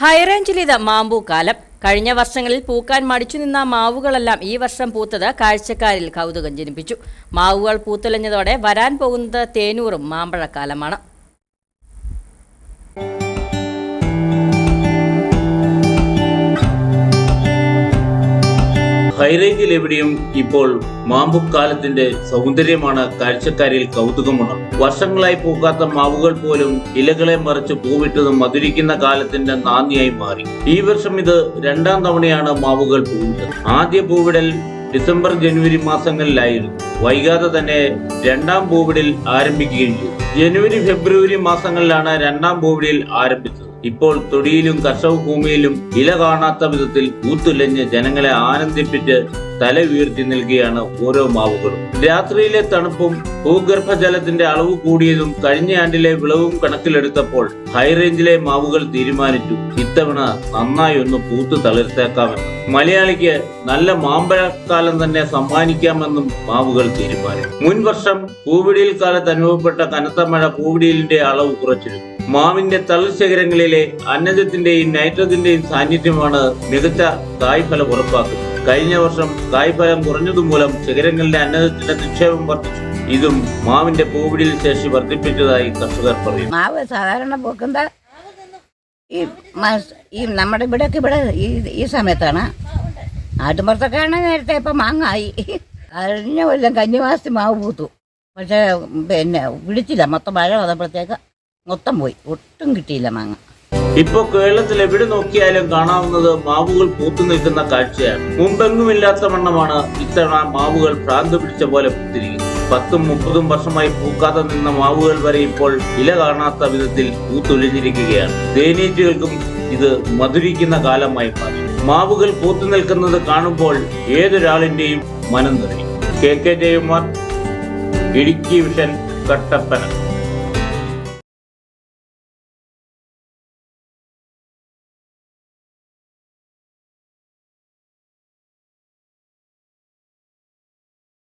ഹൈറേഞ്ചിലിത് മാമ്പൂ കാലം. കഴിഞ്ഞ വർഷങ്ങളിൽ പൂക്കാൻ മടിച്ചു നിന്ന മാവുകളെല്ലാം ഈ വർഷം പൂത്തത് കാഴ്ചക്കാരിൽ കൗതുകം ജനിപ്പിച്ചു. മാവുകൾ പൂത്തുലഞ്ഞതോടെ വരാൻ പോകുന്നത് തേനൂറും മാമ്പഴക്കാലമാണ്. ഹൈറേഞ്ചിൽ എവിടെയും ഇപ്പോൾ മാമ്പുക്കാലത്തിന്റെ സൗന്ദര്യമാണ് കാഴ്ചക്കാരിൽ കൗതുകമുള്ളത് വർഷങ്ങളായി പൂക്കാത്ത മാവുകൾ പോലും ഇലകളെ മറിച്ച് പൂവിട്ടത് മധുരിക്കുന്ന കാലത്തിന്റെ നാന്ദിയായി മാറി. ഈ വർഷം ഇത് രണ്ടാം തവണയാണ് മാവുകൾ പൂവിട്ടത്. ആദ്യ പൂവിടൽ ഡിസംബർ ജനുവരി മാസങ്ങളിലായിരുന്നു. വൈകാതെ തന്നെ രണ്ടാം പൂവിടിൽ ആരംഭിക്കുകയും ചെയ്തു. ജനുവരി ഫെബ്രുവരി മാസങ്ങളിലാണ് രണ്ടാം പൂവിടിൽ ആരംഭിച്ചത്. ഇപ്പോൾ തൊടിയിലും കർഷക ഭൂമിയിലും ഇല കാണാത്ത വിധത്തിൽ ഊത്തുലഞ്ഞ് ജനങ്ങളെ ആനന്ദിപ്പിച്ച് തല ഉയർത്തി നൽകുകയാണ് ഓരോ മാവുകളും. രാത്രിയിലെ തണുപ്പും ഭൂഗർഭജലത്തിന്റെ അളവ് കൂടിയതും കഴിഞ്ഞ ആണ്ടിലെ വിളവും കണക്കിലെടുത്തപ്പോൾ ഹൈറേഞ്ചിലെ മാവുകൾ തീരുമാനിച്ചു. ഇത്തവണ നന്നായി ഒന്ന് പൂത്തു തളിർത്തേക്കാമെന്ന്. മലയാളിക്ക് നല്ല മാമ്പഴക്കാലം തന്നെ സമ്മാനിക്കാമെന്നും മാവുകൾ തീരുമാനിച്ചു മുൻവർഷം പൂവിടിയിൽ കാലത്ത് അനുഭവപ്പെട്ട കനത്ത മഴ പൂവിടിയിലിന്റെ അളവ് കുറച്ചിരുന്നു. മാവിന്റെ തളിർശേഖരങ്ങളിലെ അന്നജത്തിന്റെയും നൈട്രജന്റെയും സാന്നിധ്യമാണ് മികച്ച കായ്ഫലം ഉറപ്പാക്കുന്നത്. കഴിഞ്ഞ വർഷം കായ്ഫലം കുറഞ്ഞതുമൂലം ശിഖരങ്ങളിലെ അന്നജത്തിന്റെ നിക്ഷേപം വർദ്ധിച്ചു. ഇതും മാവിന്റെ പൂവിടിയിൽ ശേഷി വർദ്ധിപ്പിച്ചതായി കർഷകർ പറയുന്നു. മാവ് സാധാരണ പൂക്കുന്ന ഈ ഈ നമ്മുടെ ഇവിടെയൊക്കെ ഇവിടെ ഈ ഈ സമയത്താണ്. നാട്ടുമ്പുറത്തൊക്കെയാണ് നേരത്തെ ഇപ്പം മാങ്ങായി. കഴിഞ്ഞ കൊല്ലം കന്നിവാസി മാവ് പൂത്തു. പക്ഷെ പിന്നെ പിടിച്ചില്ല മൊത്തം മഴ വന്നപ്പോഴത്തേക്ക് മൊത്തം പോയി. ഒട്ടും കിട്ടിയില്ല മാങ്ങ. ഇപ്പോ കേരളത്തിൽ എവിടെ നോക്കിയാലും കാണാവുന്നത് മാവുകൾ പൂത്തു നിൽക്കുന്ന കാഴ്ചയാണ്. മുമ്പെങ്ങുമില്ലാത്ത വണ്ണമാണ് ഇത്തവണ മാവുകൾ ഭ്രാന്ത് പിടിച്ച പോലെ പൂത്തിരിക്കുന്നത്. പത്തും മുപ്പതും വർഷമായി പൂക്കാതെ നിന്ന മാവുകൾ വരെ ഇപ്പോൾ ഇല കാണാത്ത വിധത്തിൽ പൂത്തൊലിഞ്ഞിരിക്കുകയാണ്. തേനീച്ചകൾക്കും ഇത് മധുരിക്കുന്ന കാലമായി മാറി. മാവുകൾ പൂത്തു നിൽക്കുന്നത് കാണുമ്പോൾ ഏതൊരാളിന്റെയും മനം നിറയും K K Jayakumar Idukki vision Kattappana.